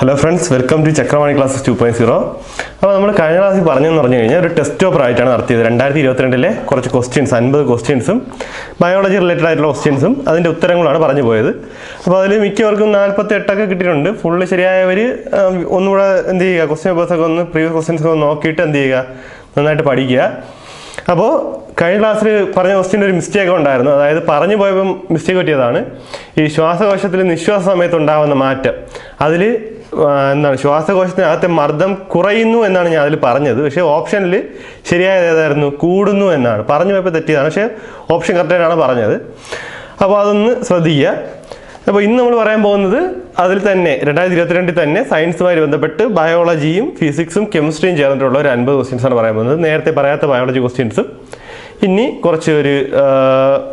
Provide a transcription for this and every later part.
Hello friends welcome to Chakravani class two point zero അപ്പോൾ നമ്മൾ കഴിഞ്ഞ ക്ലാസ്സിൽ പറഞ്ഞെന്ന് പറഞ്ഞു കഴിഞ്ഞാൽ ഒരു ടെസ്റ്റ് പേപ്പർ ആയിട്ടാണ് നടത്തിയത്. രണ്ടായിരത്തി ഇരുപത്തിരണ്ടിലെ കുറച്ച് ക്വസ്റ്റ്യൻസ് അൻപത് ക്വസ്റ്റ്യൻസും ബയോളജി റിലേറ്റഡ് ആയിട്ടുള്ള ക്വസ്റ്റ്യൻസും അതിന്റെ ഉത്തരങ്ങളാണ് പറഞ്ഞു പോയത്. അപ്പോൾ അതിൽ മിക്കവർക്കും നാൽപ്പത്തി എട്ടൊക്കെ കിട്ടിയിട്ടുണ്ട് ഫുള്ള് ശരിയായവർ ഒന്നുകൂടെ എന്ത് ചെയ്യുക ക്വസ്റ്റ്യൻ പേപ്പേഴ്സൊക്കെ ഒന്ന് പ്രീവിയസ് ക്വസ്റ്റ്യൻസ് ഒക്കെ നോക്കിയിട്ട് എന്ത് ചെയ്യുക? നന്നായിട്ട് പഠിക്കുക. അപ്പോൾ കഴിഞ്ഞ ക്ലാസ്സിൽ പറഞ്ഞ ക്വസ്റ്റിന്റെ ഒരു മിസ്റ്റേക്ക് ഉണ്ടായിരുന്നു. അതായത് പറഞ്ഞു പോയപ്പം മിസ്റ്റേക്ക് പറ്റിയതാണ്. ഈ ശ്വാസകോശത്തിൽ നിശ്വാസ സമയത്ത് ഉണ്ടാകുന്ന മാറ്റം. അതിൽ എന്താണ് ശ്വാസകോശത്തിനകത്തെ മർദ്ദം കുറയുന്നു എന്നാണ് ഞാൻ അതിൽ പറഞ്ഞത്. പക്ഷേ ഓപ്ഷനിൽ ശരിയായത് ഏതായിരുന്നു? കൂടുന്നു എന്നാണ്. പറഞ്ഞു പോയപ്പോൾ തെറ്റിയതാണ്. പക്ഷേ ഓപ്ഷൻ കറക്റ്റായിട്ടാണ് പറഞ്ഞത്. അപ്പോൾ അതൊന്ന് ശ്രദ്ധിക്കുക. അപ്പോൾ ഇന്ന് നമ്മൾ പറയാൻ പോകുന്നത് അതിൽ തന്നെ രണ്ടായിരത്തി ഇരുപത്തിരണ്ടിൽ തന്നെ സയൻസുമായി ബന്ധപ്പെട്ട് ബയോളജിയും ഫിസിക്സും കെമിസ്ട്രിയും ചേർന്നിട്ടുള്ള ഒരു അൻപത് ക്വസ്റ്റ്യൻസ് ആണ് പറയാൻ പോകുന്നത്. നേരത്തെ പറയാത്ത ബയോളജി ക്വസ്റ്റ്യൻസും. ഇനി കുറച്ച് ഒരു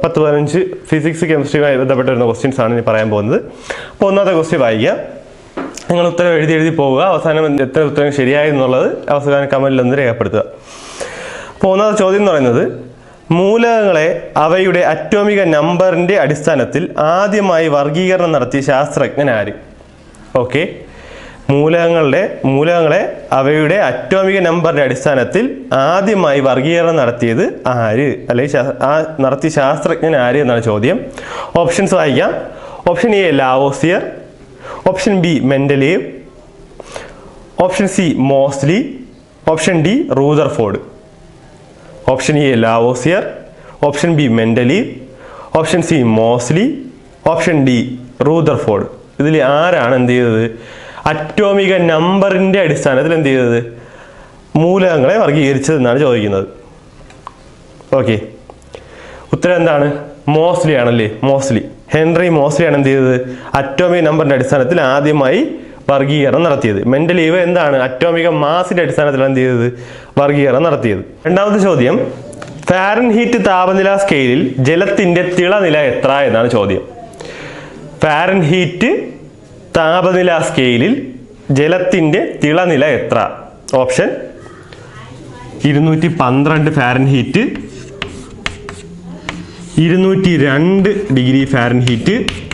പത്ത് പതിനഞ്ച് ഫിസിക്സ് കെമിസ്ട്രിയുമായി ബന്ധപ്പെട്ട് വരുന്ന ക്വസ്റ്റ്യൻസ് ആണ് ഇനി പറയാൻ പോകുന്നത്. അപ്പോൾ ഒന്നാമത്തെ ക്വസ്റ്റ്യൻ വായിക്കാം. നിങ്ങൾ ഉത്തരം എഴുതി എഴുതി പോവുക. അവസാനം എത്ര ഉത്തരം ശരിയായി എന്നുള്ളത് അവസാനം കമന്റിൽ ഒന്ന് രേഖപ്പെടുത്തുക. അപ്പോൾ ഒന്നാമത്തെ ചോദ്യം എന്ന് പറയുന്നത് മൂലകങ്ങളെ അവയുടെ അറ്റോമിക നമ്പറിന്റെ അടിസ്ഥാനത്തിൽ ആദ്യമായി വർഗീകരണം നടത്തിയ ശാസ്ത്രജ്ഞൻ ആര്? ഓക്കെ. മൂലകങ്ങളുടെ മൂലകങ്ങളെ അവയുടെ അറ്റോമിക നമ്പറിന്റെ അടിസ്ഥാനത്തിൽ ആദ്യമായി വർഗീകരണം നടത്തിയത് ആര്? അല്ലെങ്കിൽ ആ നടത്തിയ ശാസ്ത്രജ്ഞൻ ആര് എന്നാണ് ചോദ്യം. ഓപ്ഷൻസ് വായിക്കാം. Option A Lavoisier. Option B Mendeleev option C Moseley. Option D Rutherford. Option A Lavoisier option B Mendeleev option C Moseley option D Rutherford ഇതിൽ ആരാണ് എന്ത് ചെയ്തത്? അറ്റോമിക നമ്പറിന്റെ അടിസ്ഥാനത്തിൽ എന്ത് ചെയ്തത്? മൂലകങ്ങളെ വർഗീകരിച്ചത് എന്നാണ് ചോദിക്കുന്നത്. ഓക്കെ ഉത്തരം എന്താണ്? മോസ്ലി ആണല്ലേ? മോസ്ലി ഹെൻറി മോസ്ലി ആണ് എന്ത് ചെയ്തത്? അറ്റോമിക നമ്പറിന്റെ അടിസ്ഥാനത്തിൽ ആദ്യമായി വർഗീകരണം നടത്തിയത്. മെന്റലീവ് എന്താണ്? അറ്റോമിക മാസിന്റെ അടിസ്ഥാനത്തിൽ എന്ത് ചെയ്തത്? വർഗീകരണം നടത്തിയത്. രണ്ടാമത്തെ ചോദ്യം ഫാരൻ ഹീറ്റ് താപനില സ്കെയിലിൽ ജലത്തിന്റെ തിളനില എത്ര എന്നാണ് ചോദ്യം. ഫാരൻ ഹീറ്റ് താപനില സ്കെയിലിൽ ജലത്തിന്റെ തിളനില എത്ര? ഓപ്ഷൻ ഇരുന്നൂറ്റി പന്ത്രണ്ട് ഫാരൻ ഹീറ്റ് ഇരുന്നൂറ്റി രണ്ട് ഡിഗ്രി ഫാരൻ ഹീറ്റ്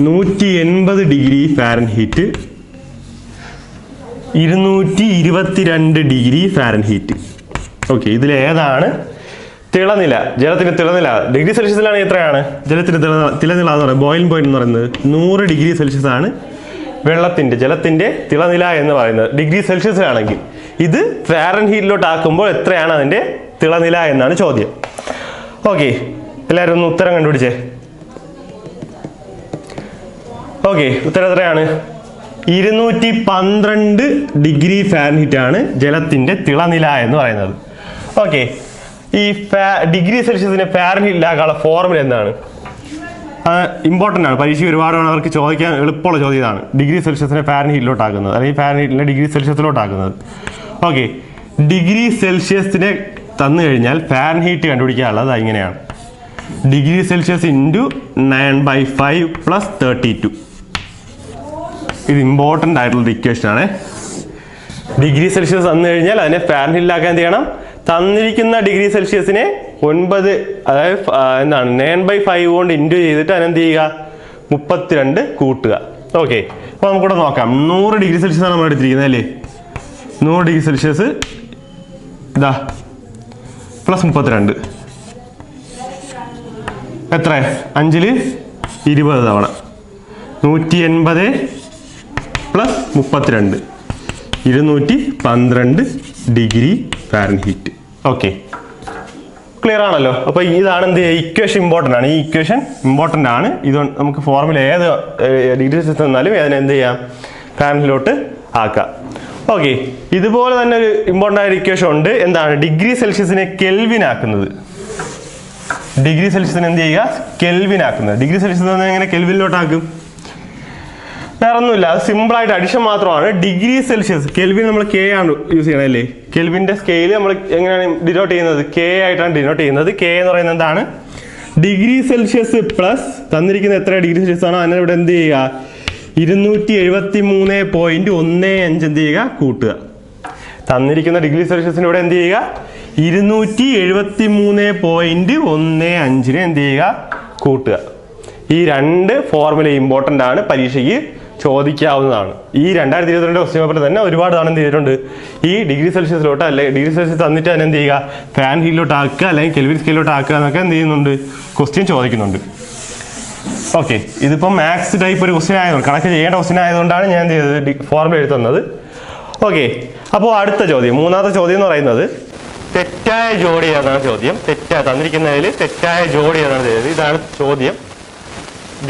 നൂറ്റി എൺപത് ഡിഗ്രി ഫാരൻഹീറ്റ്. ഇരുന്നൂറ്റി ഇരുപത്തിരണ്ട് ഡിഗ്രി ഫാരൻഹീറ്റ്. ഓക്കെ ഇതിൽ ഏതാണ്? തിളനില. ജലത്തിന് തിളനില. ഡിഗ്രി സെൽഷ്യസിലാണ് എത്രയാണ്? ജലത്തിന് തിള- തിളനില എന്ന് പറയുന്നത് ബോയിലിംഗ് പോയിന്റ് എന്ന് പറയുന്നത് നൂറ് ഡിഗ്രി സെൽഷ്യസ് ആണ് വെള്ളത്തിന്റെ ജലത്തിന്റെ തിളനില എന്ന് പറയുന്നത്. ഡിഗ്രി സെൽഷ്യസിലാണെങ്കിൽ ഇത് ഫാരൻ ഹീറ്റിലോട്ട് ആക്കുമ്പോൾ എത്രയാണ് അതിന്റെ തിളനില എന്നാണ് ചോദ്യം. ഓക്കെ എല്ലാവരും ഒന്ന് ഉത്തരം കണ്ടുപിടിച്ചേ. ഓക്കെ ഉത്തരം എത്രയാണ്? ഇരുന്നൂറ്റി പന്ത്രണ്ട് ഡിഗ്രി ഫാരൻഹിറ്റ് ആണ് ജലത്തിന്റെ തിളനില എന്ന് പറയുന്നത്. ഓക്കെ ഈ ഫാ ഡിഗ്രി സെൽഷ്യസിന് ഫാരൻഹീറ്റിലാക്കാനുള്ള ഫോർമുല എന്താണ്? ഇമ്പോർട്ടന്റ് ആണ്. പരീക്ഷ ഒരുപാട് തവണ അവർക്ക് ചോദിക്കാൻ എളുപ്പമുള്ള ചോദ്യം ഇതാണ്. ഡിഗ്രി സെൽഷ്യസിനെ ഫാരൻഹീറ്റിലോട്ട് ആക്കുന്നത് അല്ലെങ്കിൽ ഫാരൻഹിറ്റിനെ ഡിഗ്രി സെൽഷ്യസിലോട്ട് ആക്കുന്നത് ഓക്കെ ഡിഗ്രി സെൽഷ്യസിനെ തന്നു കഴിഞ്ഞാൽ ഫാരൻഹീറ്റ് കണ്ടുപിടിക്കാനുള്ളത് ഇങ്ങനെയാണ്. Degree Celsius into nine by five plus thirty two. ഇത് ഇമ്പോർട്ടന്റ് ആയിട്ടുള്ള ഇക്വേഷൻ ആണ്. ഡിഗ്രി സെൽഷ്യസ് തന്നു കഴിഞ്ഞാൽ അതിനെ ഫാരൻഹീറ്റിലാക്കാൻ എന്ത് ചെയ്യണം? തന്നിരിക്കുന്ന ഡിഗ്രി സെൽഷ്യസിനെ ഒൻപത് അതായത് എന്താണ് നയൻ ബൈ ഫൈവ് കൊണ്ട് ഇന്റു ചെയ്തിട്ട് അതിനെന്ത് ചെയ്യുക? മുപ്പത്തിരണ്ട് കൂട്ടുക. ഓക്കെ അപ്പോൾ നമുക്കിവിടെ നോക്കാം. നൂറ് ഡിഗ്രി സെൽഷ്യസ് ആണ് നമ്മൾ എടുത്തിരിക്കുന്നത് അല്ലേ? നൂറ് ഡിഗ്രി സെൽഷ്യസ് ഇതാ. പ്ലസ് മുപ്പത്തിരണ്ട്. എത്ര അഞ്ചിൽ ഇരുപത് തവണ. നൂറ്റി എൺപത് പ്ലസ് മുപ്പത്തിരണ്ട്. ഇരുന്നൂറ്റി പന്ത്രണ്ട് ഡിഗ്രി ഫാരൻഹീറ്റ്. ഓക്കെ ക്ലിയർ ആണല്ലോ? അപ്പോൾ ഇതാണ് എന്ത് ഇക്വേഷൻ ഇമ്പോർട്ടന്റ് ആണ്. ഈ ഇക്വേഷൻ ഇമ്പോർട്ടന്റ് ആണ്. ഇത് നമുക്ക് ഫോർമുല ഏത് ഡിഗ്രി സിസ്റ്റം തന്നാലും അതിനെ എന്ത് ചെയ്യാം? ഫാനിലോട്ട് ആക്കാം. ഓക്കെ ഇതുപോലെ തന്നെ ഒരു ഇമ്പോർട്ടന്റ് ആയ ഇക്വേഷൻ ഉണ്ട്. എന്താണ്? ഡിഗ്രി സെൽഷ്യസിനെ കെൽവിൻ ആക്കുന്നത്. ഡിഗ്രി സെൽഷ്യസിനെ എന്ത് ചെയ്യുക? കെൽവിൻ ആക്കുന്നത്. ഡിഗ്രി സെൽഷ്യസ് എങ്ങനെ? കെൽവിനിലോട്ടാക്കും വേറെ ഒന്നുമില്ല അത് സിമ്പിൾ ആയിട്ട് അഡിഷൻ മാത്രമാണ്. ഡിഗ്രി സെൽഷ്യസ് കെൽവിൻ നമ്മൾ കെ ആണ് യൂസ് ചെയ്യണത് അല്ലേ? കെൽവിന്റെ സ്കെയിൽ നമ്മൾ എങ്ങനെയാണ് ഡിനോട്ട് ചെയ്യുന്നത്? കെ ആയിട്ടാണ് ഡിനോട്ട് ചെയ്യുന്നത്. കെ എന്ന് പറയുന്നത് എന്താണ്? ഡിഗ്രി സെൽഷ്യസ് പ്ലസ് തന്നിരിക്കുന്ന എത്ര ഡിഗ്രി സെൽഷ്യസ് ആണോ അതിനെ ഇവിടെ എന്ത് ചെയ്യുക? ഇരുന്നൂറ്റി എഴുപത്തി മൂന്ന് പോയിന്റ് ഒന്ന് അഞ്ച് എന്ത് ചെയ്യുക? കൂട്ടുക. തന്നിരിക്കുന്ന ഡിഗ്രി സെൽഷ്യസിന് ഇവിടെ എന്ത് ചെയ്യുക? ഇരുന്നൂറ്റി എഴുപത്തി മൂന്ന് പോയിന്റ് ഒന്ന് അഞ്ചിന് എന്ത് ചെയ്യുക? കൂട്ടുക. ഈ രണ്ട് ഫോർമുല ഇമ്പോർട്ടന്റ് ആണ്. പരീക്ഷയ്ക്ക് ചോദിക്കാവുന്നതാണ്. ഈ രണ്ടായിരത്തി ഇരുപത്തിരണ്ട് ക്വസ്റ്റ്യൻ പേപ്പറിൽ തന്നെ ഒരുപാട് തവണ ചെയ്തിട്ടുണ്ട്. ഈ ഡിഗ്രി സെൽഷ്യസിലോട്ട് അല്ലെങ്കിൽ ഡിഗ്രി സെൽഷ്യസ് തന്നിട്ട് തന്നെ എന്ത് ചെയ്യുക? ഫാൻ ഹീലിലോട്ട് ആക്കുക അല്ലെങ്കിൽ കെൽവിൻ സ്കെയിലോട്ട് ആക്കുക എന്നൊക്കെ എന്ത് ചെയ്യുന്നുണ്ട്? ക്വസ്റ്റ്യൻ ചോദിക്കുന്നുണ്ട്. ഓക്കെ ഇതിപ്പോൾ മാത്സ് ടൈപ്പ് ഒരു ക്വസ്റ്റ്യൻ ആയതുകൊണ്ട് കണക്ക് ചെയ്യേണ്ട ക്വസ്റ്റ്യൻ ആയതുകൊണ്ടാണ് ഞാൻ എന്ത് ചെയ്തത്? ഫോർമുല എഴുതുന്നത് ഓക്കെ അപ്പോൾ അടുത്ത ചോദ്യം. മൂന്നാമത്തെ ചോദ്യം എന്ന് പറയുന്നത് തെറ്റായ ജോഡി ഏതാണ് ചോദ്യം. തെറ്റായ തന്നിരിക്കുന്നതിൽ തെറ്റായ ജോഡി ഏതാണ് ചെയ്തത് ഇതാണ് ചോദ്യം.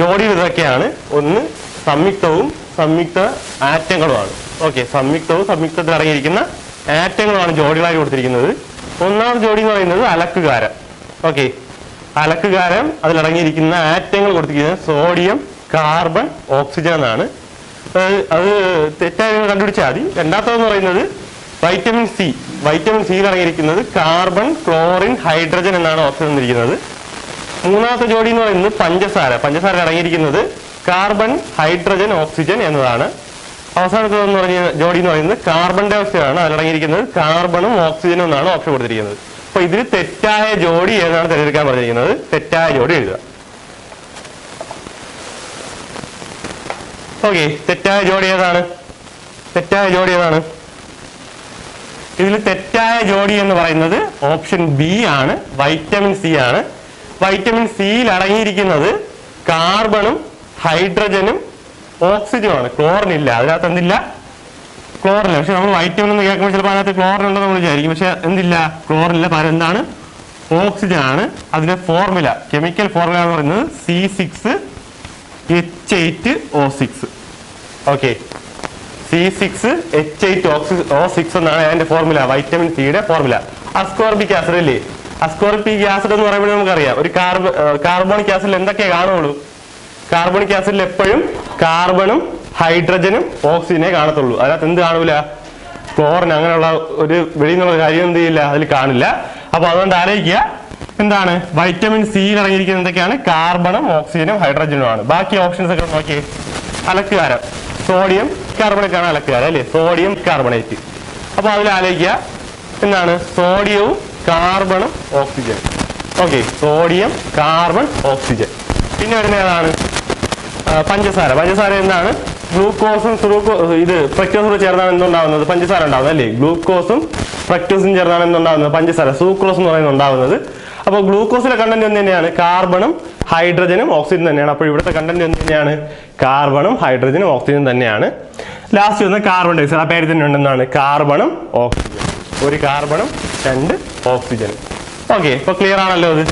ജോഡി ഇതൊക്കെയാണ്. ഒന്ന് സംയുക്തവും സംയുക്ത ആറ്റങ്ങളുമാണ്. ഓക്കെ സംയുക്തവും സംയുക്തത്തിൽ അടങ്ങിയിരിക്കുന്ന ആറ്റങ്ങളുമാണ് ജോഡികളായി കൊടുത്തിരിക്കുന്നത്. ഒന്നാം ജോഡി എന്ന് പറയുന്നത് അലക്കുകാരം. ഓക്കെ അലക്കുകാരം അതിലടങ്ങിയിരിക്കുന്ന ആറ്റങ്ങൾ കൊടുത്തിരിക്കുന്നത് സോഡിയം കാർബൺ ഓക്സിജൻ എന്നാണ്. അത് തെറ്റായ കണ്ടുപിടിച്ചാൽ മതി. രണ്ടാമത്തെന്ന് പറയുന്നത് വൈറ്റമിൻ സി വൈറ്റമിൻ സിയിൽ അടങ്ങിയിരിക്കുന്നത് കാർബൺ ക്ലോറിൻ ഹൈഡ്രജൻ എന്നാണ് ഓപ്ഷൻ തന്നിരിക്കുന്നത്. മൂന്നാമത്തെ ജോഡി എന്ന് പറയുന്നത് പഞ്ചസാര. പഞ്ചസാര അടങ്ങിയിരിക്കുന്നത് കാർബൺ ഹൈഡ്രജൻ ഓക്സിജൻ എന്നതാണ്. അവസാനത്തെ എന്ന് പറഞ്ഞ ജോഡി എന്ന് പറയുന്നത് കാർബൺ ഡൈ ഓക്സൈഡ് ആണ് അതിലടങ്ങിയിരിക്കുന്നത് കാർബണും ഓക്സിജനും എന്നാണ് ഓപ്ഷൻ കൊടുത്തിരിക്കുന്നത്. അപ്പൊ ഇതിൽ തെറ്റായ ജോഡി ഏതാണ് തിരഞ്ഞെടുക്കാൻ പറഞ്ഞിരിക്കുന്നത്? തെറ്റായ ജോഡി എഴുതുക. ഓക്കെ തെറ്റായ ജോഡി ഏതാണ്? തെറ്റായ ജോഡി ഏതാണ്? ഇതിൽ തെറ്റായ ജോഡി എന്ന് പറയുന്നത് ഓപ്ഷൻ ബി ആണ് വൈറ്റമിൻ സി ആണ്. വൈറ്റമിൻ സിയിൽ അടങ്ങിയിരിക്കുന്നത് കാർബണും ഹൈഡ്രജനും ഓക്സിജനും ആണ് ക്ലോറിൻ ഇല്ല. അതിനകത്ത് എന്തില്ല? ക്ലോറിൻ. പക്ഷെ നമ്മൾ വൈറ്റമിൻ എന്ന് കേൾക്കുമ്പോൾ ചിലപ്പോൾ അതിനകത്ത് ക്ലോറിൻ ഉണ്ടെന്ന് നമ്മൾ വിചാരിക്കും. പക്ഷെ എന്തില്ല? ക്ലോറിൻ ഇല്ല. പകരം എന്താണ്? ഓക്സിജൻ ആണ് അതിന്റെ ഫോർമുല കെമിക്കൽ ഫോർമുല എന്ന് പറയുന്നത് C six H eight O six okay C six H eight ഓക്സിസ് O six എന്നാണ് അതിന്റെ ഫോർമുല. വൈറ്റമിൻ സിയുടെ ഫോർമുല. അസ്കോർബിക് ആസിഡ് അല്ലേ അസ്കോർബിക് ആസിഡ് എന്ന് പറയുമ്പോൾ നമുക്കറിയാം. ഒരു കാർബ കാർബോണിക് ആസിഡിൽ എന്തൊക്കെ കാണുള്ളൂ കാർബോണിക് ആസിഡിൽ എപ്പോഴും കാർബണും ഹൈഡ്രജനും ഓക്സിജനെ കാണത്തുള്ളൂ. അതിനകത്ത് എന്ത് കാണൂല? ക്ലോറിൻ അങ്ങനെയുള്ള ഒരു വെളിയിൽ നിന്നുള്ള കാര്യം എന്ത് ചെയ്യില്ല? അതിൽ കാണില്ല. അപ്പൊ അതുകൊണ്ട് ആലോചിക്കുക എന്താണ്? വൈറ്റമിൻ സിയിൽ അടങ്ങിയിരിക്കുന്ന എന്തൊക്കെയാണ്? കാർബണും ഓക്സിജനും ഹൈഡ്രജനും ആണ്. ബാക്കി ഓപ്ഷൻസ് ഒക്കെ നോക്കി. അലക്കുകാരം. സോഡിയം കാർബണേറ്റ് ആണ് അലക്കുകാരം അല്ലേ? സോഡിയം കാർബണേറ്റ് അപ്പൊ അതിൽ ആലോചിക്കുക എന്താണ്? സോഡിയവും കാർബണും oxygen okay sodium carbon oxygen പിന്നെ വരുന്ന ഏതാണ്? പഞ്ചസാര. പഞ്ചസാര എന്താണ്? ഗ്ലൂക്കോസും ഇത് ഫ്രക്ടോസും ചേർന്നാണ് എന്തുണ്ടാവുന്നത്? പഞ്ചസാര ഉണ്ടാവുന്നത് അല്ലേ? ഗ്ലൂക്കോസും ഫ്രക്ടോസും ചേർന്നാണ് എന്തുണ്ടാവുന്നത്? പഞ്ചസാര. സൂക്രോസ് എന്ന് പറയുന്നത് ഉണ്ടാവുന്നത്. അപ്പോൾ ഗ്ലൂക്കോസിലെ കണ്ടന്റ് എന്ത് തന്നെയാണ്? കാർബണും ഹൈഡ്രജനും ഓക്സിജനും തന്നെയാണ്. അപ്പോൾ ഇവിടുത്തെ കണ്ടന്റ് എന്ത് തന്നെയാണ്? കാർബണും ഹൈഡ്രജനും ഓക്സിജനും തന്നെയാണ്. ലാസ്റ്റ് വന്ന് കാർബൺ ഡയോക്സൈഡ് ആ പേര് തന്നെ ഉണ്ടെന്നാണ്. കാർബണും ഓക്സിജൻ ഒരു കാർബണും രണ്ട് ഓക്സിജനും. ഓക്കെ ഇപ്പൊ ക്ലിയർ ആണല്ലോ ഇത്.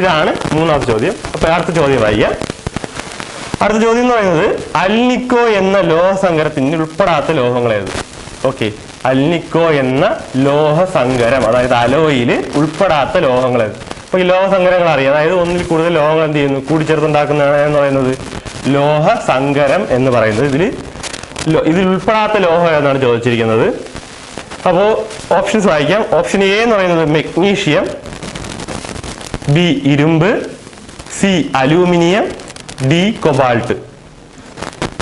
ഇതാണ് മൂന്നാമത്തെ ചോദ്യം. അപ്പോൾ അടുത്ത ചോദ്യം വായിക്കാം അടുത്ത ചോദ്യം എന്ന് പറയുന്നത് അൽനിക്കോ എന്ന ലോഹസങ്കരത്തിന് ഉൾപ്പെടാത്ത ലോഹങ്ങൾ ഏത് ഓക്കെ അൽനിക്കോ എന്ന ലോഹസങ്കരം അതായത് അലോയിൽ ഉൾപ്പെടാത്ത ലോഹങ്ങൾ ഏത് അപ്പൊ ഈ ലോഹസങ്കരങ്ങൾ അറിയാം. അതായത് ഒന്നിൽ കൂടുതൽ ലോഹങ്ങൾ എന്ത് ചെയ്യുന്നു? കൂടിച്ചേർത്തുണ്ടാക്കുന്നതാണ് എന്ന് പറയുന്നത് ലോഹസങ്കരം എന്ന് പറയുന്നത്. ഇതിൽ ഇതിൽ ഉൾപ്പെടാത്ത ലോഹം എന്നാണ് ചോദിച്ചിരിക്കുന്നത്. അപ്പോൾ ഓപ്ഷൻസ് വായിക്കാം. ഓപ്ഷൻ എ എന്ന് പറയുന്നത് മെഗ്നീഷ്യം ബി ഇരുമ്പ് C aluminium D cobalt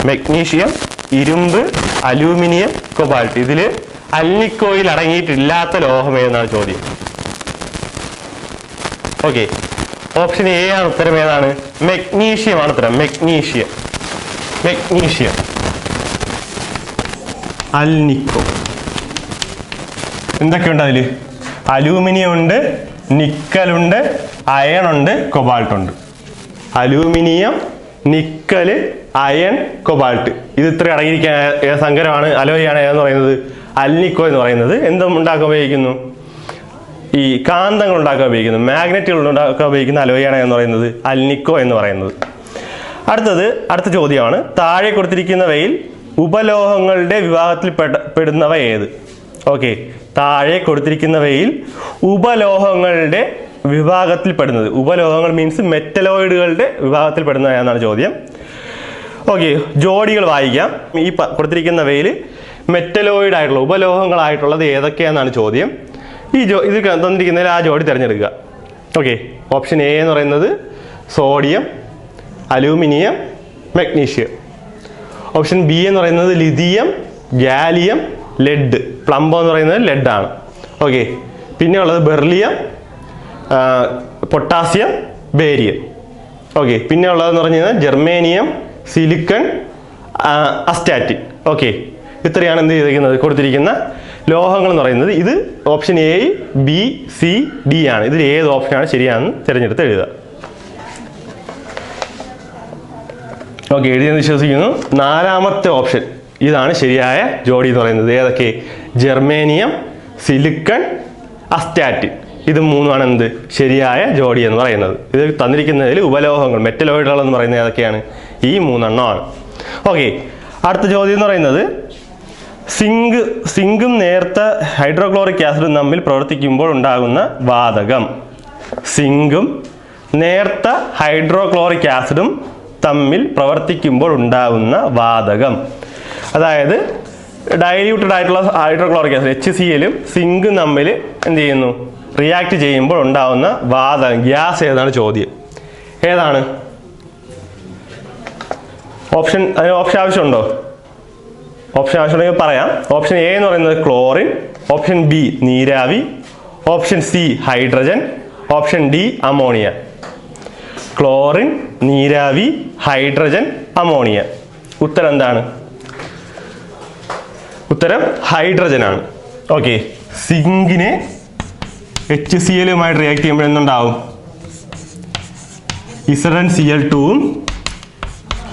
magnesium ഇരുമ്പ് അലൂമിനിയം കൊബാൾട്ട്. ഇതിൽ അൽനിക്കോയിൽ അടങ്ങിയിട്ടില്ലാത്ത ലോഹം ഏതെന്നാണ് ചോദ്യം? ഓക്കെ. ഓപ്ഷൻ എ ആണ് ഉത്തരം ഏതാണ്? മെഗ്നീഷ്യം ആണ് ഉത്തരം. മെഗ്നീഷ്യം. മെഗ്നീഷ്യം. അൽനിക്കോ. എന്തൊക്കെയുണ്ട് അതിൽ അലൂമിനിയം ഉണ്ട് നിക്കലുണ്ട് അയണുണ്ട് ഉണ്ട് കൊബാൾട്ട് ഉണ്ട് അലൂമിനിയം നിക്കൽ അയൺ കൊബാൾട്ട്. ഇത് ഇത്ര അടങ്ങിയിരിക്കാൻ സങ്കരമാണ്. അലോയാണ് ഏതെന്ന് പറയുന്നത്? അൽനിക്കോ എന്ന് പറയുന്നത്. എന്തും ഉണ്ടാക്കാൻ ഉപയോഗിക്കുന്നു? ഈ കാന്തങ്ങൾ ഉണ്ടാക്കാൻ ഉപയോഗിക്കുന്നു. മാഗ്നറ്റുകൾ ഉണ്ടാക്കാൻ ഉപയോഗിക്കുന്ന അലോയാണ് എന്ന് പറയുന്നത്? അൽനിക്കോ എന്ന് പറയുന്നത്. അടുത്തത് അടുത്ത ചോദ്യമാണ്. താഴെ കൊടുത്തിരിക്കുന്നവയിൽ ഉപലോഹങ്ങളുടെ വിവാഹത്തിൽ പെടുന്നവ ഏത്? ഓക്കെ. താഴെ കൊടുത്തിരിക്കുന്നവയിൽ ഉപലോഹങ്ങളുടെ വിഭാഗത്തിൽ പെടുന്നത് ഉപലോഹങ്ങൾ മീൻസ് മെറ്റലോയിഡുകളുടെ വിഭാഗത്തിൽ പെടുന്നത് എന്നാണ് ചോദ്യം. ഓക്കെ ജോഡികൾ വായിക്കാം. ഈ കൊടുത്തിരിക്കുന്നവയിൽ മെറ്റലോയിഡ് ആയിട്ടുള്ള ഉപലോഹങ്ങളായിട്ടുള്ളത് ഏതൊക്കെയാണെന്നാണ് ചോദ്യം. ഈ ജോ ഇത് തന്നിരിക്കുന്നതിൽ ആ ജോഡി തിരഞ്ഞെടുക്കുക. ഓക്കെ ഓപ്ഷൻ എ എന്ന് പറയുന്നത് sodium aluminium magnesium option B എന്ന് പറയുന്നത് ലിഥിയം ഗാലിയം ലെഡ് പ്ലംബോ എന്ന് പറയുന്നത് ലെഡ് ആണ്. ഓക്കെ പിന്നെ ഉള്ളത് ബെർലിയം പൊട്ടാസ്യം ബേരിയം. ഓക്കെ പിന്നെ ഉള്ളതെന്ന് പറഞ്ഞു കഴിഞ്ഞാൽ ജെർമേനിയം സിലിക്കൺ അസ്റ്റാറ്റിൻ. ഓക്കെ ഇത്രയാണ് എന്ത് ചെയ്തിരിക്കുന്നത്? കൊടുത്തിരിക്കുന്ന ലോഹങ്ങൾ എന്ന് പറയുന്നത്. ഇത് option A B C D ആണ്. ഇതിൽ ഏത് ഓപ്ഷനാണ് ശരിയാണെന്ന് തിരഞ്ഞെടുത്ത് എഴുതുക. ഓക്കെ എഴുതിയെന്ന് വിശ്വസിക്കുന്നു. നാലാമത്തെ ഓപ്ഷൻ. ഇതാണ് ശരിയായ ജോഡി എന്ന് പറയുന്നത്. ഏതൊക്കെ? Germanium silicon astatine. ഇത് മൂന്നുമാണ് എന്ത്? ശരിയായ ജോഡി എന്ന് പറയുന്നത്. ഇത് തന്നിരിക്കുന്നതിൽ ഉപലോഹങ്ങൾ മെറ്റലോയിഡുകൾ എന്ന് പറയുന്നത് ഏതൊക്കെയാണ്? ഈ മൂന്നെണ്ണമാണ്. ഓക്കെ അടുത്ത ചോദ്യം എന്ന് പറയുന്നത് സിങ്ക് സിങ്കും നേർത്ത ഹൈഡ്രോക്ലോറിക് ആസിഡും തമ്മിൽ പ്രവർത്തിക്കുമ്പോൾ ഉണ്ടാകുന്ന വാതകം. സിങ്കും നേർത്ത ഹൈഡ്രോക്ലോറിക് ആസിഡും തമ്മിൽ പ്രവർത്തിക്കുമ്പോൾ ഉണ്ടാകുന്ന വാതകം. അതായത് ഡയല്യൂട്ടഡ് ആയിട്ടുള്ള ഹൈഡ്രോക്ലോറിക് ആസിഡ് എച്ച് സി എല്ലും സിങ്കും തമ്മിൽ എന്ത് ചെയ്യുന്നു? റിയാക്ട് ചെയ്യുമ്പോൾ ഉണ്ടാവുന്ന വാതകം ഗ്യാസ് ഏതാണ് ചോദ്യം? ഏതാണ്? ഓപ്ഷൻ അതിന് ഓപ്ഷൻ ആവശ്യമുണ്ടോ? ഓപ്ഷൻ ആവശ്യമുണ്ടെങ്കിൽ പറയാം. ഓപ്ഷൻ എ എന്ന് പറയുന്നത് ക്ലോറിൻ ഓപ്ഷൻ ബി നീരാവി option C hydrogen option D ammonia chlorine നീരാവി ഹൈഡ്രജൻ അമോണിയ ഉത്തരം എന്താണ്? ഉത്തരം ഹൈഡ്രജൻ ആണ്. ഓക്കെ സിങ്കിനെ എച്ച് സി എല്ലുമായിട്ട് റിയാക്ട് ചെയ്യുമ്പോൾ എന്തുണ്ടാവും? ഇസഡൻ സി എൽ ടുവും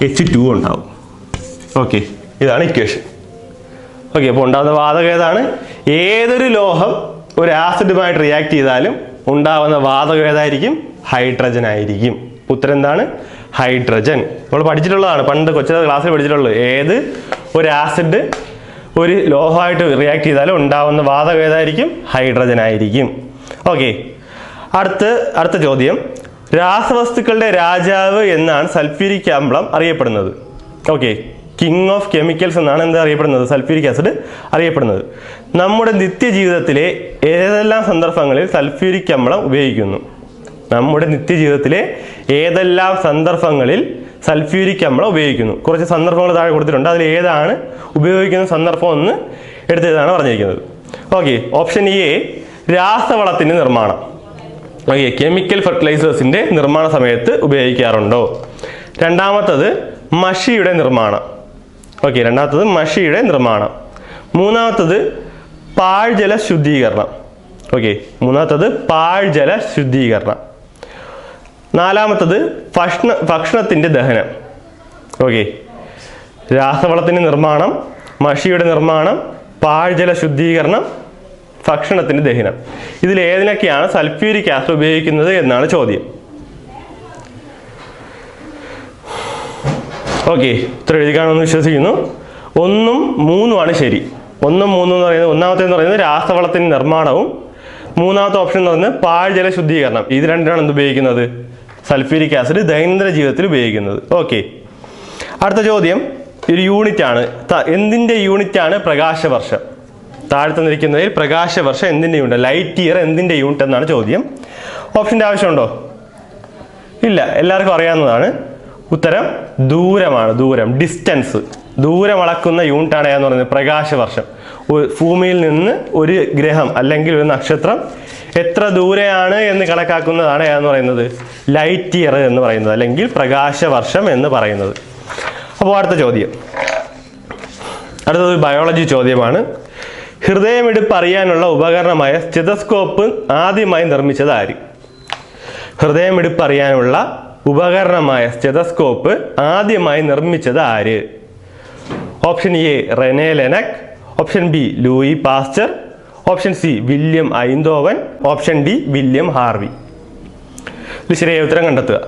എച്ച് ടു ഉണ്ടാവും. ഓക്കെ ഇതാണ് ഇക്വേഷൻ ഓക്കെ അപ്പോൾ ഉണ്ടാകുന്ന വാതകം ഏതാണ്? ഏതൊരു ലോഹം ഒരു ആസിഡുമായിട്ട് റിയാക്ട് ചെയ്താലും ഉണ്ടാവുന്ന വാതകം ഏതായിരിക്കും? ഹൈഡ്രജൻ ആയിരിക്കും. ഉത്തരം എന്താണ്? ഹൈഡ്രജൻ നമ്മൾ പഠിച്ചിട്ടുള്ളതാണ്. പണ്ട് കൊച്ചു ക്ലാസ്സിൽ പഠിച്ചിട്ടുള്ളത്. ഏത്? ഒരു ആസിഡ് ഒരു ലോഹമായിട്ട് റിയാക്ട് ചെയ്താലും ഉണ്ടാവുന്ന വാതകം ഏതായിരിക്കും? ഹൈഡ്രജൻ ആയിരിക്കും. ഓക്കെ അടുത്ത് അടുത്ത ചോദ്യം. രാസവസ്തുക്കളുടെ രാജാവ് എന്നാണ് സൾഫ്യൂരിക് അമ്ലം അറിയപ്പെടുന്നത്. ഓക്കെ കിങ് ഓഫ് കെമിക്കൽസ് എന്നാണ് എന്താ അറിയപ്പെടുന്നത്? സൾഫ്യൂരിക് ആസിഡ് അറിയപ്പെടുന്നത്. നമ്മുടെ നിത്യജീവിതത്തിലെ ഏതെല്ലാം സന്ദർഭങ്ങളിൽ സൾഫ്യൂരിക് അമ്ലം ഉപയോഗിക്കുന്നു? നമ്മുടെ നിത്യജീവിതത്തിലെ ഏതെല്ലാം സന്ദർഭങ്ങളിൽ സൾഫ്യൂരിക് അമ്ലം ഉപയോഗിക്കുന്നു? കുറച്ച് സന്ദർഭങ്ങൾ താഴെ കൊടുത്തിട്ടുണ്ട്. അതിൽ ഏതാണ് ഉപയോഗിക്കുന്ന സന്ദർഭം എന്ന് എടുത്തതാണ് പറഞ്ഞിരിക്കുന്നത്. ഓക്കെ ഓപ്ഷൻ എ രാസവളത്തിന്റെ നിർമ്മാണം. ഓക്കെ കെമിക്കൽ ഫെർട്ടിലൈസേഴ്സിന്റെ നിർമ്മാണ സമയത്ത് ഉപയോഗിക്കാറുണ്ടോ? രണ്ടാമത്തത് മഷിയുടെ നിർമ്മാണം. ഓക്കെ രണ്ടാമത്തത് മഷിയുടെ നിർമ്മാണം. മൂന്നാമത്തത് പാഴ്ജല ശുദ്ധീകരണം. ഓക്കെ മൂന്നാമത്തത് പാഴ്ജല ശുദ്ധീകരണം. നാലാമത്തത് ഭക്ഷണ ഭക്ഷണത്തിന്റെ ദഹനം. ഓക്കെ രാസവളത്തിന്റെ നിർമ്മാണം മഷിയുടെ നിർമ്മാണം പാഴ്ജല ശുദ്ധീകരണം ഭക്ഷണത്തിന്റെ ദഹനം ഇതിൽ ഏതിനൊക്കെയാണ് സൾഫ്യൂരിക് ആസിഡ് ഉപയോഗിക്കുന്നത് എന്നാണ് ചോദ്യം. ഓക്കെ ഇത്ര എഴുതി കാണുമെന്ന് വിശ്വസിക്കുന്നു. ഒന്നും മൂന്നുമാണ് ശരി. ഒന്നും മൂന്നും എന്ന് പറയുന്നത് ഒന്നാമത്തെ എന്ന് പറയുന്നത് രാസവളത്തിന്റെ നിർമ്മാണവും മൂന്നാമത്തെ ഓപ്ഷൻ എന്ന് പറയുന്നത് പാഴ്ജല ശുദ്ധീകരണം. ഇത് രണ്ടിനാണ് എന്ത് ഉപയോഗിക്കുന്നത്? സൾഫ്യൂരിക് ആസിഡ് ദൈനംദിന ജീവിതത്തിൽ ഉപയോഗിക്കുന്നത്. ഓക്കെ. അടുത്ത ചോദ്യം ഒരു യൂണിറ്റ് ആണ് ത- എന്തിന്റെ യൂണിറ്റ് ആണ് പ്രകാശവർഷം? താഴെ തന്നിരിക്കുന്നതിൽ പ്രകാശവർഷം എന്തിന്റെ യൂണിറ്റ് ലൈറ്റ് ഇയർ എന്തിന്റെ യൂണിറ്റ് എന്നാണ് ചോദ്യം. ഓപ്ഷന്റെ ആവശ്യമുണ്ടോ? ഇല്ല. എല്ലാവർക്കും അറിയാവുന്നതാണ്. ഉത്തരം ദൂരമാണ് ദൂരം. ഡിസ്റ്റൻസ് ദൂരം അളക്കുന്ന യൂണിറ്റാണ് ഏതെന്ന് പറയുന്നത്? പ്രകാശവർഷം. ഭൂമിയിൽ നിന്ന് ഒരു ഗ്രഹം അല്ലെങ്കിൽ ഒരു നക്ഷത്രം എത്ര ദൂരെയാണ് എന്ന് കണക്കാക്കുന്നതാണ് ഏതെന്ന് പറയുന്നത്? ലൈറ്റ് ഇയർ എന്ന് പറയുന്നത് അല്ലെങ്കിൽ പ്രകാശവർഷം എന്ന് പറയുന്നത്. അപ്പോൾ അടുത്ത ചോദ്യം. അടുത്തത് ബയോളജി ചോദ്യമാണ്. ഹൃദയമിടിപ്പ് അറിയാനുള്ള ഉപകരണമായ സ്റ്റെതസ്കോപ്പ് ആദ്യമായി നിർമ്മിച്ചത് ആര്? ഹൃദയമിടിപ്പ് അറിയാനുള്ള ഉപകരണമായ സ്റ്റെതസ്കോപ്പ് ആദ്യമായി നിർമ്മിച്ചത് ആര്? Option A Rene Laennec. Option B Louis Pasteur. Option C William Einthoven. Option D William Harvey. ഇത് ശരിയായ ഉത്തരം കണ്ടെത്തുക.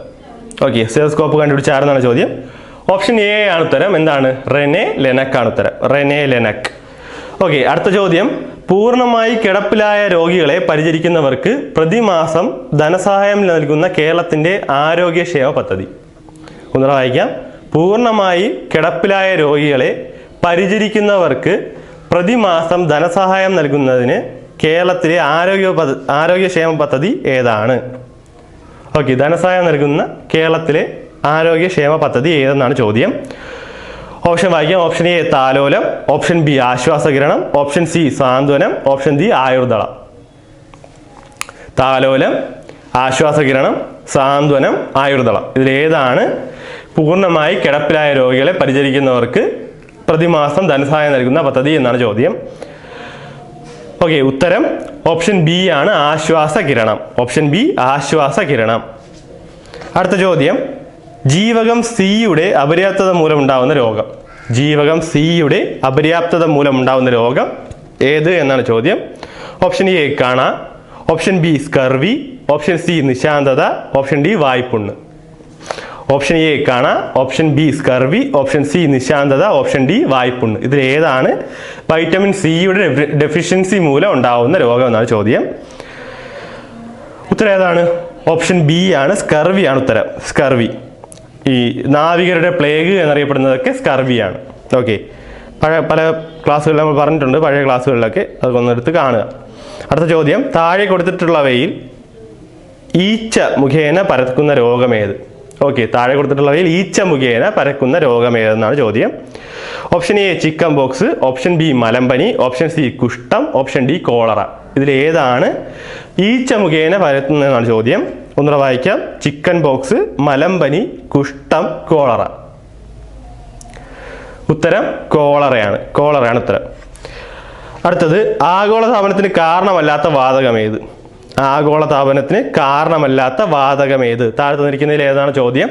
ഓക്കെ സ്റ്റെതസ്കോപ്പ് കണ്ടുപിടിച്ച ആരെന്നാണ് ചോദ്യം? ഓപ്ഷൻ എ ആണ് ഉത്തരം. എന്താണ്? റെനെ ലെനക് ആണ് ഉത്തരം. Rene Laennec. ഓക്കെ അടുത്ത ചോദ്യം. പൂർണമായി കിടപ്പിലായ രോഗികളെ പരിചരിക്കുന്നവർക്ക് പ്രതിമാസം ധനസഹായം നൽകുന്ന കേരളത്തിന്റെ ആരോഗ്യക്ഷേമ പദ്ധതി. ഒന്നുകൂടെ വായിക്കാം. പൂർണമായി കിടപ്പിലായ രോഗികളെ പരിചരിക്കുന്നവർക്ക് പ്രതിമാസം ധനസഹായം നൽകുന്നതിന് കേരളത്തിലെ ആരോഗ്യ പദ്ധ ആരോഗ്യക്ഷേമ പദ്ധതി ഏതാണ്? ഓക്കെ ധനസഹായം നൽകുന്ന കേരളത്തിലെ ആരോഗ്യക്ഷേമ പദ്ധതി ഏതെന്നാണ് ചോദ്യം. ഓപ്ഷൻ വായിക്കാം. Option A Thalolam. Option B Aswasakiranam. Option C Santhwanam. Option D Ayurdalam. Thalolam Aswasakiranam Santhwanam Ayurdalam. ഇതിൽ ഏതാണ്? പൂർണമായി കിടപ്പിലായ രോഗികളെ പരിചരിക്കുന്നവർക്ക് പ്രതിമാസം ധനസഹായം നൽകുന്ന പദ്ധതി എന്നാണ് ചോദ്യം. ഓക്കെ ഉത്തരം. ഓപ്ഷൻ ബി ആണ് ആശ്വാസ കിരണം ഓപ്ഷൻ ബി ആശ്വാസ കിരണം അടുത്ത ചോദ്യം. ജീവകം സിയുടെ അപര്യാപ്തത മൂലം മൂലമുണ്ടാകുന്ന രോഗം. ജീവകം സിയുടെ അപര്യാപ്തത മൂലം മൂലമുണ്ടാകുന്ന രോഗം ഏത് എന്നാണ് ചോദ്യം. ഓപ്ഷൻ എ കാണ. Option B scurvy option C നിശാന്തത. Option D വായ്പുണ്ണ്. ഓപ്ഷൻ എ കാണ. Option B scurvy option C നിശാന്തത. Option D വായ്പുണ്ണ്. ഇതിൽ ഏതാണ് വൈറ്റമിൻ സിയുടെ ഡെഫിഷ്യൻസി മൂലം ഉണ്ടാവുന്ന രോഗം എന്നാണ് ചോദ്യം. ഉത്തരം ഏതാണ്? ഓപ്ഷൻ ബി ആണ് സ്കർവി ആണ് ഉത്തരം. സ്കർവി ഈ നാവികരുടെ പ്ലേഗ് എന്നറിയപ്പെടുന്നതൊക്കെ സ്കർവിയാണ് ഓക്കെ പഴയ പല ക്ലാസ്സുകളിൽ നമ്മൾ പറഞ്ഞിട്ടുണ്ട് പഴയ ക്ലാസ്സുകളിലൊക്കെ അതൊക്കെ ഒന്നെടുത്ത് കാണുക. അടുത്ത ചോദ്യം താഴെ കൊടുത്തിട്ടുള്ളവയിൽ ഈച്ച മുഖേന പരക്കുന്ന രോഗമേത്? ഓക്കെ താഴെ കൊടുത്തിട്ടുള്ളവയിൽ ഈച്ച മുഖേന പരക്കുന്ന രോഗമേതെന്നാണ് ചോദ്യം. Option A chicken pox option B മലമ്പനി. Option C കുഷ്ഠം. ഓപ്ഷൻ ഡി കോളറ ഇതിലേതാണ് ഈച്ച മുഖേന പരത്തുന്നതെന്നാണ് ചോദ്യം. ഒന്നുകൂടെ വായിക്കാം. ചിക്കൻ ബോക്സ് മലമ്പനി കുഷ്ഠം കോളറ. ഉത്തരം കോളറയാണ്. കോളറയാണ് ഉത്തരം. അടുത്തത് ആഗോളതാപനത്തിന് കാരണമല്ലാത്ത വാതകം ഏത്? ആഗോളതാപനത്തിന് കാരണമല്ലാത്ത വാതകം ഏത്? താഴെ തന്നിരിക്കുന്നതിൽ ഏതാണ് ചോദ്യം?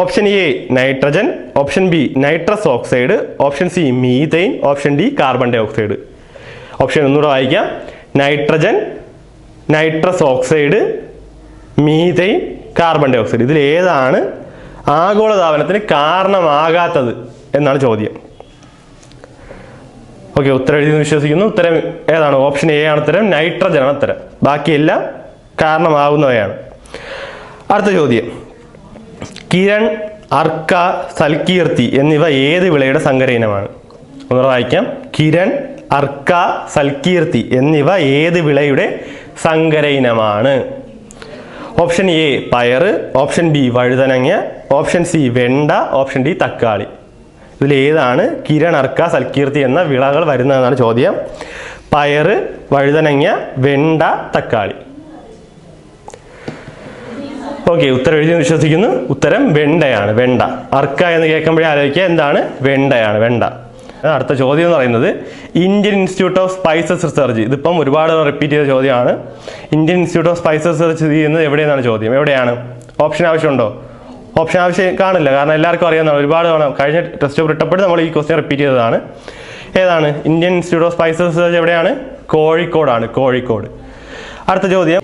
Option A nitrogen. Option B nitrous oxide. Option C methane option D carbon dioxide. Option ഒന്നുകൂടെ വായിക്കാം. Nitrogen nitrous oxide. Methane carbon dioxide ഇതിൽ ഏതാണ് ആഗോളതാപനത്തിന് കാരണമാകാത്തത് എന്നാണ് ചോദ്യം. ഓക്കെ ഉത്തരം എഴുതി വിശ്വസിക്കുന്നു. ഉത്തരം ഏതാണ്? ഓപ്ഷൻ എ ആണ് ഉത്തരം. നൈട്രജൻ ആണ് ഉത്തരം. ബാക്കിയെല്ലാം കാരണമാകുന്നവയാണ്. അടുത്ത ചോദ്യം. കിരൺ അർക്ക സൽകീർത്തി എന്നിവ ഏത് വിളയുടെ സങ്കര ഇനമാണ് ഒന്ന് വായിക്കാം. കിരൺ അർക്ക സൽകീർത്തി എന്നിവ ഏത് വിളയുടെ സങ്കര ഇനമാണ് ഓപ്ഷൻ എ പയർ ഓപ്ഷൻ ബി വഴുതനങ്ങ ഓപ്ഷൻ സി വെണ്ട ഓപ്ഷൻ ഡി തക്കാളി. ഇതിൽ ഏതാണ് കിരൺ അർക്ക സൽകീർത്തി എന്ന വിളകൾ വരുന്നതെന്നാണ് ചോദ്യം. പയർ വഴുതനങ്ങ വെണ്ട തക്കാളി. ഓക്കെ ഉത്തരം എഴുതി വിശ്വസിക്കുന്നു. ഉത്തരം വെണ്ടയാണ് വെണ്ട. അർക്ക എന്ന് കേൾക്കുമ്പോഴേ ആലോചിക്കുക എന്താണ്? വെണ്ടയാണ് വെണ്ട. അടുത്ത ചോദ്യം എന്ന് പറയുന്നത് Indian Institute of Spices Research. ഇതിപ്പം ഒരുപാട് റിപ്പീറ്റ് ചെയ്ത ചോദ്യമാണ്. Indian Institute of Spices Research ചെയ്യുന്നത് എവിടെയെന്നാണ് ചോദ്യം? എവിടെയാണ്? ഓപ്ഷൻ ആവശ്യമുണ്ടോ? ഓപ്ഷൻ ആവശ്യം കാണില്ല. കാരണം എല്ലാവർക്കും അറിയാവുന്നതാണ്. ഒരുപാട് തവണ കഴിഞ്ഞ ടെസ്റ്റ് പേപ്പർ ഇട്ടപ്പോൾ നമ്മൾ ഈ ക്വസ്റ്റ്യൻ റിപ്പീറ്റ് ചെയ്തതാണ്. ഏതാണ്? Indian Institute of Spices Research എവിടെയാണ്? കോഴിക്കോടാണ്. കോഴിക്കോട്. അടുത്ത ചോദ്യം.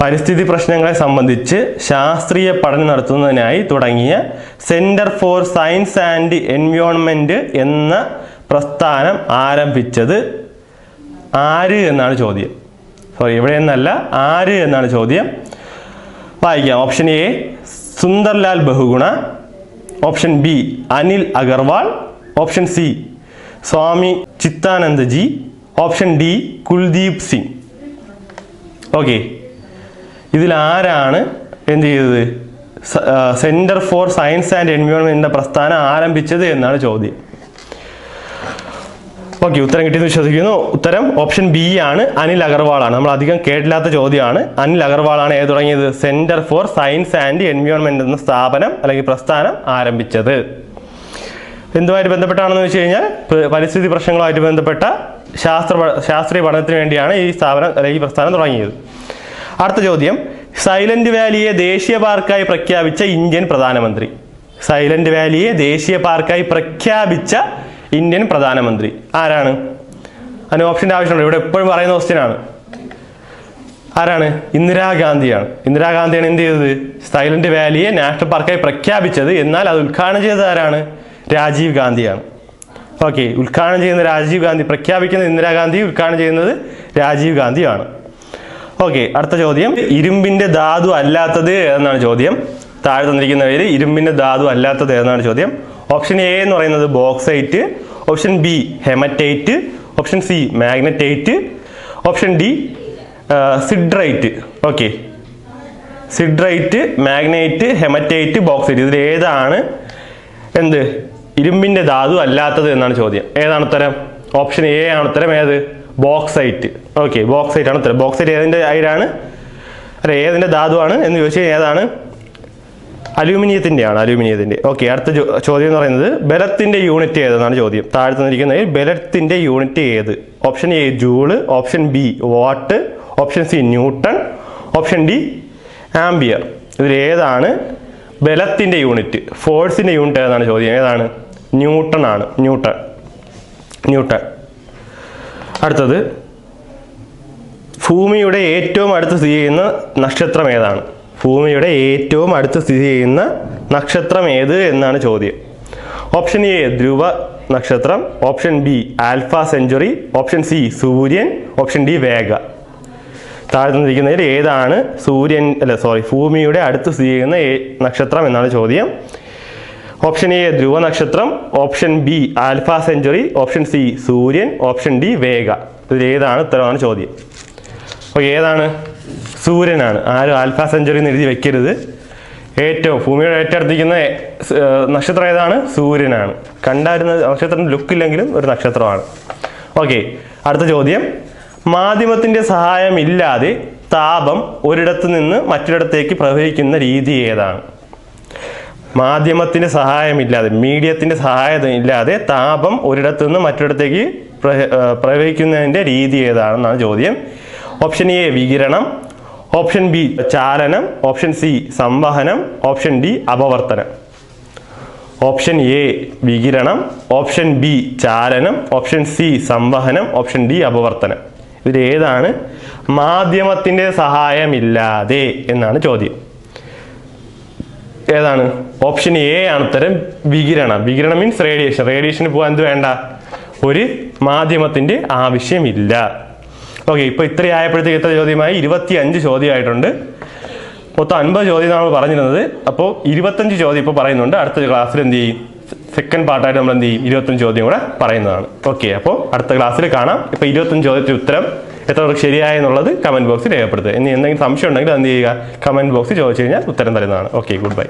പരിസ്ഥിതി പ്രശ്നങ്ങളെ സംബന്ധിച്ച് ശാസ്ത്രീയ പഠനം നടത്തുന്നതിനായി തുടങ്ങിയ centre for science and environment എന്ന പ്രസ്ഥാനം ആരംഭിച്ചത് ആര് എന്നാണ് ചോദ്യം. സോറി ഇവിടെ എന്നല്ല ആര് എന്നാണ് ചോദ്യം. വായിക്കാം. Option A Sundarlal Bahuguna. Option B Anil Agarwal. Option C Swami Chittanandaji. Option D Kuldeep Singh. Okay ഇതിൽ ആരാണ് എന്ത് ചെയ്തത്? Centre for science and environment എന്ന പ്രസ്ഥാനം ആരംഭിച്ചത് എന്നാണ് ചോദ്യം. ഓക്കെ ഉത്തരം കിട്ടിയെന്ന് വിശ്വസിക്കുന്നു. ഉത്തരം ഓപ്ഷൻ ബി ആണ്. അനിൽ അഗർവാളാണ്. നമ്മൾ അധികം കേട്ടില്ലാത്ത ചോദ്യമാണ്. അനിൽ അഗർവാളാണ് ഏത് തുടങ്ങിയത്? Centre for science and environment എന്ന സ്ഥാപനം അല്ലെങ്കിൽ പ്രസ്ഥാനം ആരംഭിച്ചത്. എന്തുമായിട്ട് ബന്ധപ്പെട്ടാണെന്ന് വെച്ച് കഴിഞ്ഞാൽ പരിസ്ഥിതി പ്രശ്നങ്ങളുമായിട്ട് ബന്ധപ്പെട്ട ശാസ്ത്ര ശാസ്ത്രീയ പഠനത്തിന് വേണ്ടിയാണ് ഈ സ്ഥാപനം അല്ലെങ്കിൽ ഈ പ്രസ്ഥാനം തുടങ്ങിയത്. അടുത്ത ചോദ്യം. സൈലന്റ് വാലിയെ ദേശീയ പാർക്കായി പ്രഖ്യാപിച്ച ഇന്ത്യൻ പ്രധാനമന്ത്രി. സൈലന്റ് വാലിയെ ദേശീയ പാർക്കായി പ്രഖ്യാപിച്ച ഇന്ത്യൻ പ്രധാനമന്ത്രി. ആരാണ്? അതിന് ഓപ്ഷന്റെ ആവശ്യമുണ്ട്. ഇവിടെ എപ്പോഴും പറയുന്ന ക്വസ്റ്റ്യനാണ് ആരാണ്? ഇന്ദിരാഗാന്ധിയാണ്. ഇന്ദിരാഗാന്ധിയാണ് എന്ത് ചെയ്തത്? സൈലന്റ് വാലിയെ നാഷണൽ പാർക്കായി പ്രഖ്യാപിച്ചത്. എന്നാൽ അത് ഉദ്ഘാടനം ചെയ്തത് ആരാണ്? രാജീവ് ഗാന്ധിയാണ്. ഓക്കെ ഉദ്ഘാടനം ചെയ്യുന്ന രാജീവ് ഗാന്ധി. പ്രഖ്യാപിക്കുന്ന ഇന്ദിരാഗാന്ധി. ഉദ്ഘാടനം ചെയ്യുന്നത് രാജീവ് ഗാന്ധിയാണ്. ഓക്കെ അടുത്ത ചോദ്യം. ഇരുമ്പിന്റെ ധാതു അല്ലാത്തത് എന്നാണ് ചോദ്യം. താഴെ തന്നിരിക്കുന്നവയിൽ ഇരുമ്പിന്റെ ധാതു അല്ലാത്തത് എന്നാണ് ചോദ്യം. ഓപ്ഷൻ എ എന്ന് പറയുന്നത് bauxite option B haematite option C magnetite option D siderite okay siderite magnetite haematite bauxite ഇതിൽ ഏതാണ് എന്ത്? ഇരുമ്പിന്റെ ധാതു അല്ലാത്തത് എന്നാണ് ചോദ്യം. ഏതാണ് ഉത്തരം? ഓപ്ഷൻ എ ആണ് ഉത്തരം. ഏത്? ബോക്സൈറ്റ്. ഓക്കെ ബോക്സൈറ്റ് ആണ് ഉത്തരം. ബോക്സൈറ്റ് ഏതിന്റെ അയിരാണ്? അല്ല ഏതിന്റെ ധാതുവാണ് എന്ന് ചോദിച്ചു കഴിഞ്ഞാൽ ഏതാണ്? അലൂമിനിയത്തിന്റെയാണ് അലൂമിനിയത്തിന്റെ. ഓക്കെ അടുത്ത ചോദ്യം എന്ന് പറയുന്നത് ബലത്തിന്റെ യൂണിറ്റ് ഏതെന്നാണ് ചോദ്യം. താഴെ തന്നിരിക്കുന്നത് ബലത്തിന്റെ യൂണിറ്റ് ഏത്? Option A joule option B watt option C newton option D ampere. ഇതിലേതാണ് ബലത്തിന്റെ യൂണിറ്റ്. ഫോഴ്സിന്റെ യൂണിറ്റ് ഏതാണ് ചോദ്യം? ഏതാണ്? ന്യൂട്ടൺ ആണ് ന്യൂട്ടൺ. ന്യൂട്ടൺ. അടുത്തത്. ഭൂമിയുടെ ഏറ്റവും അടുത്ത് സ്ഥിതി ചെയ്യുന്ന നക്ഷത്രം ഏതാണ്? ഭൂമിയുടെ ഏറ്റവും അടുത്ത് സ്ഥിതി ചെയ്യുന്ന നക്ഷത്രം ഏത് എന്നാണ് ചോദ്യം. ഓപ്ഷൻ എ ധ്രുവ നക്ഷത്രം. Option B Alpha Centauri. Option C സൂര്യൻ. Option D Vega. താഴെ തന്നിരിക്കുന്നതിൽ ഏതാണ് സൂര്യൻ അല്ല സോറി ഭൂമിയുടെ അടുത്ത് സ്ഥിതി ചെയ്യുന്ന നക്ഷത്രം എന്നാണ് ചോദ്യം. ഓപ്ഷൻ എ ധ്രുവ നക്ഷത്രം option B Alpha Centauri option C സൂര്യൻ ഓപ്ഷൻ ഡി വേഗ. ഇതിൽ ഏതാണ് ഉത്തരമാണ് ചോദ്യം. അപ്പോൾ ഏതാണ്? സൂര്യനാണ്. ആരും ആൽഫ സെഞ്ചുറി എന്ന് എഴുതി വെക്കരുത്. ഏറ്റവും ഭൂമിയുടെ ഏറ്റവും അടുത്തിരിക്കുന്ന നക്ഷത്രം ഏതാണ്? സൂര്യനാണ്. കണ്ടായിരുന്ന നക്ഷത്രം ലുക്കില്ലെങ്കിലും ഒരു നക്ഷത്രമാണ്. ഓക്കെ അടുത്ത ചോദ്യം. മാധ്യമത്തിന്റെ സഹായമില്ലാതെ താപം ഒരിടത്ത് നിന്ന് മറ്റൊരിടത്തേക്ക് പ്രവഹിക്കുന്ന രീതി ഏതാണ്? മാധ്യമത്തിന്റെ സഹായമില്ലാതെ മീഡിയത്തിന്റെ സഹായം ഇല്ലാതെ താപം ഒരിടത്തു നിന്ന് മറ്റൊരിടത്തേക്ക് പ്ര- ഏർ പ്രവഹിക്കുന്നതിന്റെ രീതി ഏതാണെന്നാണ് ചോദ്യം. ഓപ്ഷൻ എ വികിരണം. ഓപ്ഷൻ ബി ചാലനം. ഓപ്ഷൻ സി സംവഹനം. ഓപ്ഷൻ ഡി അപവർത്തനം. ഓപ്ഷൻ എ വികിരണം. ഓപ്ഷൻ ബി ചാലനം. ഓപ്ഷൻ സി സംവഹനം. ഓപ്ഷൻ ഡി അപവർത്തനം. ഇതിലേതാണ് മാധ്യമത്തിന്റെ സഹായമില്ലാതെ എന്നാണ് ചോദ്യം. ഏതാണ്? ഓപ്ഷൻ എ ആണ് ഉത്തരം വികിരണം. വികിരണം മീൻസ് റേഡിയേഷൻ റേഡിയേഷന് പോകാൻ എന്ത് വേണ്ട? ഒരു മാധ്യമത്തിന്റെ ആവശ്യമില്ല. ഓക്കെ ഇപ്പൊ ഇത്രയായപ്പോഴത്തേക്ക് എത്ര ചോദ്യമായി? ഇരുപത്തി അഞ്ച് ചോദ്യമായിട്ടുണ്ട്. മൊത്തം അൻപത് ചോദ്യം നമ്മൾ പറഞ്ഞിരുന്നത്. അപ്പോൾ ഇരുപത്തഞ്ച് ചോദ്യം ഇപ്പോൾ പറയുന്നുണ്ട്. അടുത്ത ക്ലാസ്സിൽ എന്ത് ചെയ്യും? സെക്കൻഡ് പാർട്ടായിട്ട് നമ്മൾ എന്ത് ചെയ്യും? ഇരുപത്തഞ്ച് ചോദ്യം കൂടെ പറയുന്നതാണ്. ഓക്കെ അപ്പോൾ അടുത്ത ക്ലാസ്സിൽ കാണാം. ഇപ്പോൾ ഇരുപത്തഞ്ച് ചോദ്യത്തിന് ഉത്തരം എത്ര പേർക്ക് ശരിയായെന്നുള്ളത് കമന്റ് ബോക്സിൽ രേഖപ്പെടുത്തുക. ഇനി എന്തെങ്കിലും സംശയം ഉണ്ടെങ്കിൽ എന്ത് ചെയ്യുക? കമന്റ് ബോക്സിൽ ചോദിച്ചു കഴിഞ്ഞാൽ ഉത്തരം തരുന്നതാണ്. Okay good bye